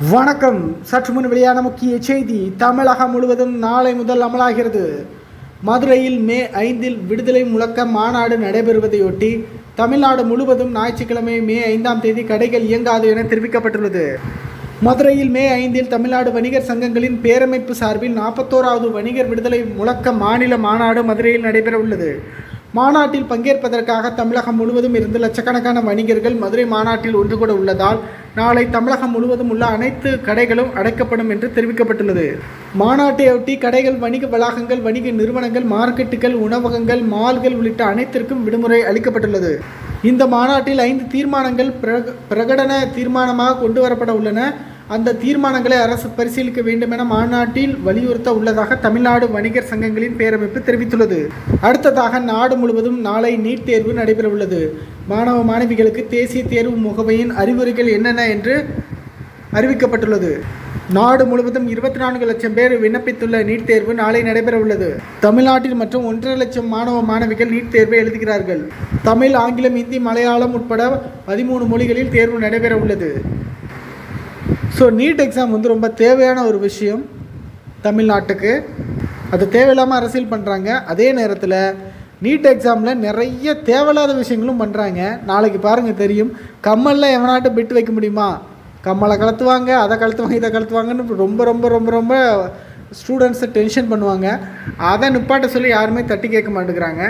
வணக்கம். சற்று முன் வெளியான முக்கிய செய்தி. தமிழகம் முழுவதும் நாளை முதல் அமலாகிறது. மதுரையில் மே ஐந்தில் விடுதலை முழக்க மாநாடு நடைபெறுவதையொட்டி தமிழ்நாடு முழுவதும் ஞாயிற்றுக்கிழமை மே ஐந்தாம் தேதி கடைகள் இயங்காது என தெரிவிக்கப்பட்டுள்ளது. மதுரையில் மே ஐந்தில் தமிழ்நாடு வணிகர் சங்கங்களின் பேரமைப்பு சார்பில் நாற்பத்தோராவது வணிகர் விடுதலை முழக்க மாநில மாநாடு மதுரையில் நடைபெற உள்ளது மாநாட்டில் பங்கேற்பதற்காக தமிழகம் முழுவதும் இருந்து லட்சக்கணக்கான வணிகர்கள் மதுரை மாநாட்டில் ஒன்று கூட உள்ளதால் நாளை தமிழகம் முழுவதும் உள்ள அனைத்து கடைகளும் அடைக்கப்படும் என்று தெரிவிக்கப்பட்டுள்ளது. மாநாட்டையொட்டி கடைகள் வணிக வளாகங்கள் வணிக நிறுவனங்கள் மார்க்கெட்டுகள் உணவகங்கள் மால்கள் உள்ளிட்ட அனைத்திற்கும் விடுமுறை அளிக்கப்பட்டுள்ளது. இந்த மாநாட்டில் ஐந்து தீர்மானங்கள் பிரக- பிரகடன தீர்மானமாக கொண்டு வரப்பட உள்ளன. அந்த தீர்மானங்களை அரசு பரிசீலிக்க வேண்டும் என மாநாட்டில் வலியுறுத்த உள்ளதாக தமிழ்நாடு வணிகர் சங்கங்களின் பேரமைப்பு தெரிவித்துள்ளது. அடுத்ததாக நாடு முழுவதும் நாளை நீட் தேர்வு நடைபெற உள்ளது மாணவ மாணவிகளுக்கு தேசிய தேர்வு முகமையின் அறிவுரைகள் என்னென்ன என்று அறிவிக்கப்பட்டுள்ளது. நாடு முழுவதும் இருபத்தி நான்கு லட்சம் பேர் விண்ணப்பித்துள்ள நீட் தேர்வு நாளை நடைபெற உள்ளது தமிழ்நாட்டில் மற்றும் ஒன்றரை லட்சம் மாணவ மாணவிகள் நீட் தேர்வை எழுதுகிறார்கள். தமிழ் ஆங்கிலம் இந்தி மலையாளம் உட்பட பதிமூணு மொழிகளில் தேர்வு நடைபெற உள்ளது ஸோ நீட் எக்ஸாம் வந்து ரொம்ப தேவையான ஒரு விஷயம் தமிழ்நாட்டுக்கு. அது தேவையில்லாமல் அரசியல் பண்ணுறாங்க அதே நேரத்தில் நீட் எக்ஸாமில் நிறைய தேவையில்லாத விஷயங்களும் பண்ணுறாங்க நாளைக்கு பாருங்கள் தெரியும். கம்மலில் எவனாட்டு பிட் வைக்க முடியுமா? கம்மலை கலத்துவாங்க அதை கலத்துவாங்க இதை கலத்துவாங்கன்னு ரொம்ப ரொம்ப ரொம்ப ரொம்ப ஸ்டூடெண்ட்ஸை டென்ஷன் பண்ணுவாங்க. அதை நிப்பாட்ட சொல்லி யாருமே தட்டி கேட்க மாட்டேங்கிறாங்க.